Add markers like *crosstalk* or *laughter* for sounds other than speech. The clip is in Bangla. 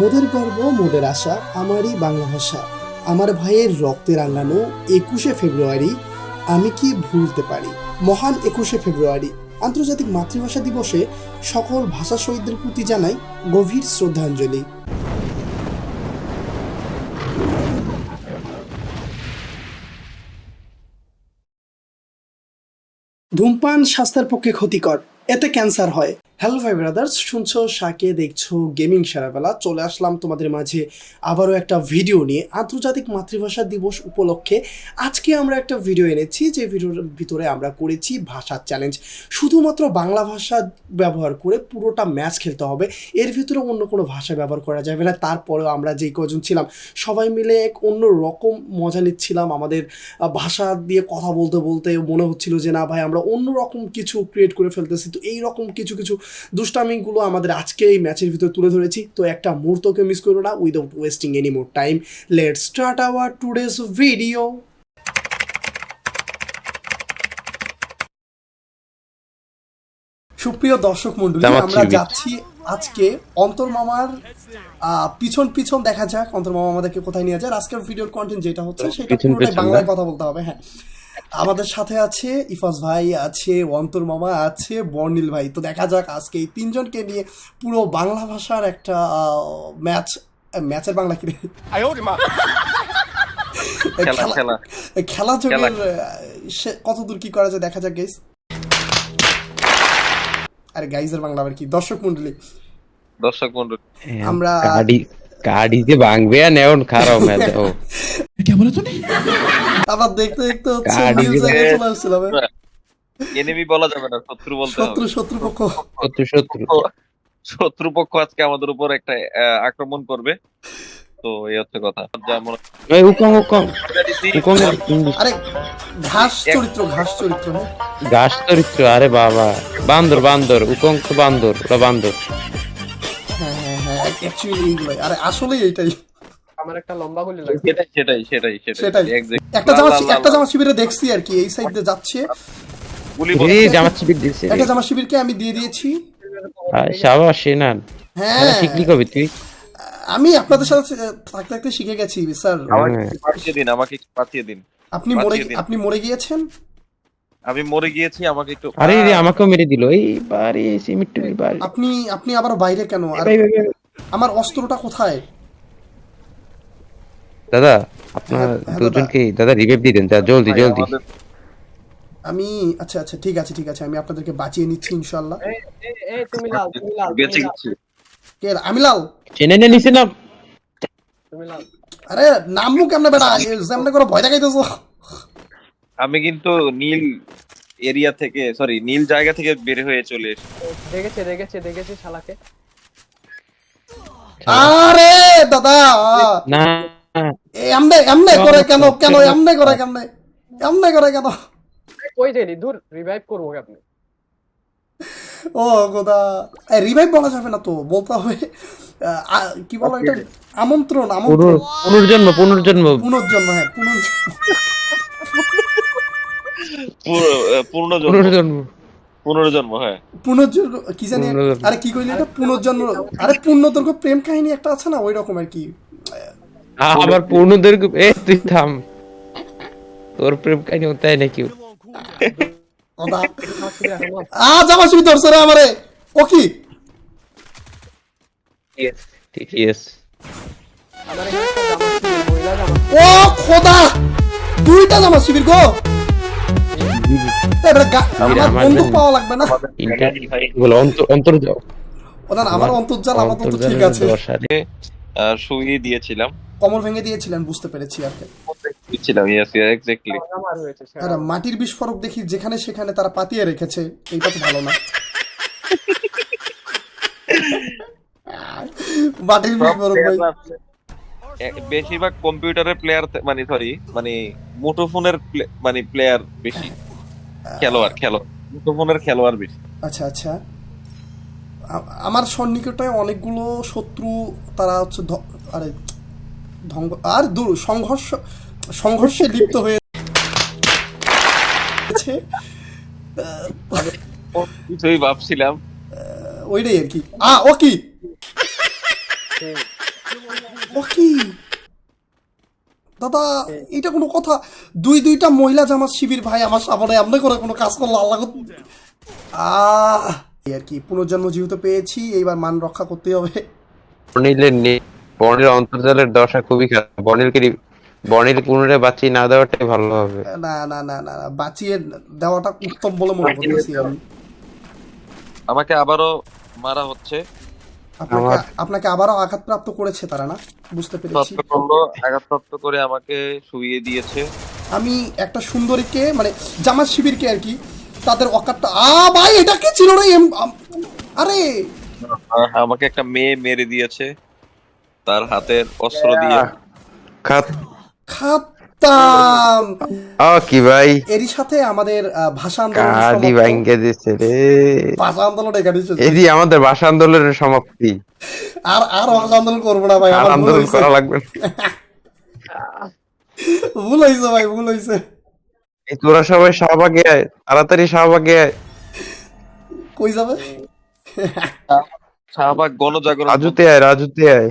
মোদের গর্ব, মোদের আশা, আমারই বাংলা ভাষা। আমার ভাইয়ের রক্তে রাঙানো একুশে ফেব্রুয়ারি আমি কি ভুলতে পারি? মহান একুশে ফেব্রুয়ারি, আন্তর্জাতিক মাতৃভাষা দিবসে সকল ভাষা শহীদদের প্রতি জানাই গভীর শ্রদ্ধাঞ্জলি। ধূমপান স্বাস্থ্যের পক্ষে ক্ষতিকর, এতে ক্যান্সার হয়। হ্যালো ভাই ব্রাদার্স শুনছো শাকে দেখছ গেমিং সারাবেলা, চলে আসলাম তোমাদের মাঝে আবারও একটা ভিডিও নিয়ে, আন্তর্জাতিক মাতৃভাষা দিবস উপলক্ষে আজকে আমরা একটা ভিডিও এনেছি, যে ভিডিওর ভিতরে আমরা করেছি ভাষার চ্যালেঞ্জ শুধুমাত্র বাংলা ভাষা ব্যবহার করে পুরোটা ম্যাচ খেলতে হবে, এর ভিতরে অন্য কোনো ভাষা ব্যবহার করা যাবে না, তারপরেও আমরা যেই কজন ছিলাম, সবাই মিলে এক অন্য রকম মজা নিচ্ছিলাম, আমাদের ভাষা দিয়ে কথা বলতে বলতে মনে হচ্ছিল যে না ভাই, আমরা অন্য রকম কিছু ক্রিয়েট করে ফেলতেছি, তো এই রকম কিছু কিছু দুষ্টামিগুলো আমাদের আজকে এই ম্যাচের ভিতরে তুলে ধরেছি তো একটা মুহূর্তকে মিস করো না without wasting any more time let start our today's video সুপ্রিয় দর্শক মন্ডলী আমরা যাচ্ছি আজকে অন্তর মামার আহ, পিছন পিছন দেখা যাক অন্তর মামা আমাদেরকে কোথায় নিয়ে যায়। আজকের ভিডিওর কন্টেন্ট যেটা হচ্ছে সেটা পুরোটাই বাংলায় কথা বলতে হবে হ্যাঁ। আমাদের সাথে আছে ইফাজ ভাই আছে অন্তর মামা আছে বর্ণিল ভাই। তো দেখা যাক আজকে এই তিনজনকে নিয়ে পুরো বাংলা ভাষার একটা ম্যাচ ম্যাচের বাংলা কি *laughs* খেলা। কত দূর কি করা যায় দেখা যাক গাইস আরে গাইজের বাংলা আবার কি? দর্শক মন্ডলী দর্শক বন্ধু আমরা কাডি কাডি যে আর নেওন খারাপ ম্যাচ ও। *laughs* আবার দেখতে দেখতে হচ্ছে জায়গায় চলে আসছিলাম হ্যাঁ। এনিমি বলা যাবে না শত্রু বলতে শত্রু হবে। শত্রু পক্ষ। শত্রু আজকে আমাদের উপর একটা আক্রমণ করবে। তো এই হচ্ছে কথা। যেমন ওই উকং উকং উকং আরে ঘাস চরিত্র ঘাস চরিত্র হ্যাঁ? গাছ চরিত্র আরে বাবা। বান্দর বান্দর উকং তো বান্দর ওরা বান্দর। হ্যাঁ হ্যাঁ হ্যাঁ অ্যাকচুয়ালি আরে আসলেই এইটাই আমার একটা লম্বা গুলি লাগবে সেটাই সেটাই সেটাই সেটাই। একটা জামা একটা জামা শিবিরে দেখছি আর কি এই সাইড দিয়ে যাচ্ছে। জামাত শিবির দিছে একটা জামা শিবিরকে আমি দিয়ে দিয়েছি। সেনান হ্যাঁ। শিখলি কবে তুই? আমি আপনাদের সাথে থাকতে থাকতে শিখে গেছি স্যার। আমাকে। পাঠিয়ে দিন আমাকে পাঠিয়ে দিন। আপনি মরে আপনি মরে গিয়েছেন? আমি মরে গিয়েছি আমাকে একটু আরে রে আমাকেও মেরে দিল। এই বাড়ি বারে সিমিট্টু বারে। আপনি আপনি আবার বাইরে কেন? আর। আমার অস্ত্রটা কোথায়? দাদা আপনার হ্যাঁ, হ্যাঁ, দুজনকে দাদা রিভাইভ দিয়ে দেন যা জলদি জলদি। আমি আচ্ছা আচ্ছা ঠিক আছে ঠিক আছে আমি আপনাদেরকে বাঁচিয়ে নিচ্ছি ইনশাল্লাহ এই তুমি লাল তুমি লাল বেঁচে গেছি কে আমি লাল চেনে নে নিছে না তুমি লাল আরে নামমু কেমনে বেটা? যেমনে করে ভয় দেখাইতেছো। আমি কিন্তু নীল এরিয়া থেকে সরি নীল জায়গা থেকে বের হয়ে চলে এসেছি। দেখেছি দেখেছি দেখেছি শালাকে। আরে দাদা! না। এমনে এমনে করে কেন কেন এমনে করে কেমনে এমনে করে কেন? কই যাইনি দূর রিভাইভ করব আপনি ও গোদা রিভাইভ বলা যাবে না তো বলতে হবে কি বলো এটা? আমন্ত্রণ আমন্ত্রণ। পুনর্জন্ম পুনর্জন্ম। পুনর্জন্ম হ্যাঁ পুনর্জন্ম। পুনর্জন্ম। পুনর্জন্ম। হ্যাঁ। পুনর্জন্ম কি জানি আরে কি কইলি এটা? পুনর্জন্ম আরে পূর্ণদৈর্ঘ্য প্রেম কাহিনী একটা আছে না ওই রকম আর কি। আবার পূর্ণদৈর্ঘ্য এ তুই থাম। তোর প্রেম কাহিনী তাই নাকি? আমার ধরছে রে আমারে। ও কি ইয়েস আমার ও খোদা! দুইটা জামা শিবির গো। এবারে আমার আমার বন্দুক পাওয়া লাগবে না। অন্তর অন্তর যাও। ও না না, আমার অন্তর্জাল আমার তো ঠিক আছে। দিয়েছিলাম। কমল ভেঙে দিয়েছিলেন বুঝতে পেরেছি আর ইয়েস এক্স্যাক্টলি আর মাটির বিস্ফোরক দেখি যেখানে সেখানে তারা পাতিয়ে রেখেছে এইটা তো ভালো না। মাটির বিস্ফোরক ভাই। বেশিরভাগ কম্পিউটারের প্লেয়ার মানে সরি মানে মুঠোফোনের মানে প্লেয়ার বেশি। খেলোয়াড় খেলোয়াড় মুঠোফোনের খেলোয়াড় বেশি। আচ্ছা আচ্ছা। আমার সন্নিকটে অনেকগুলো শত্রু তারা হচ্ছে আরে আর দূর সংঘর্ষ সংঘর্ষে লিপ্ত হয়েছে কিছুই ভাবছিলাম। ওইটাই আর কি। আ ও কি ও কি দাদা এটা কোনো কথা? দুই দুইটা মহিলা জামাত শিবির ভাই আমার সামনে এমনি করে কোনো কাজ করল আল্লাহ কর- আহ এই আর কি পুনর্জন্ম যেহেতু পেয়েছি এইবার মান রক্ষা করতে হবে। বর্ণিল অন্তর্জালের দশা খুবই খারাপ। বর্ণিলকে রি- বর্ণিল পুনরায় বাঁচিয়ে না দেওয়াটাই ভালো হবে। না না না না না, বাঁচিয়ে দেওয়াটা উত্তম বলে মনে করতেছি আমি। আমাকে আবারও মারা হচ্ছে। আপনাকে আবারও আঘাতপ্রাপ্ত করেছে তারা না? বুঝতে পেরেছি। তত্ত্ব করল আঘাতপ্রাপ্ত করে আমাকে শুইয়ে দিয়েছে। আমি একটা সুন্দরীকে মানে জামাত শিবিরকে আর কি তাদের অকারটা আ ভাই এটা কি ছিল রে? আরে! আমাকে একটা মেয়ে মেরে দিয়েছে। তার হাতের অস্ত্র দিয়ে। খাত। খাতাম। ও কি ভাই? এরই সাথে আমাদের ভাষা আন্দোলন ভাঙ্গে রে? ভাষা আন্দোলন এখানে শেষ। এদি আমাদের ভাষা আন্দোলনের সমাপ্তি। আর আর ভাষা আন্দোলন করব না ভাই আমার আন্দোলন করা লাগবে *laughs* ভুল হয়েছে ভাই ভুল হয়েছে এই তোরা সবাই শাহবাগে আয় তাড়াতাড়ি শাহবাগে আয়। কই যাবে? শাহবাগ গণজাগরণ রাজুতে আয় রাজুতে আয়।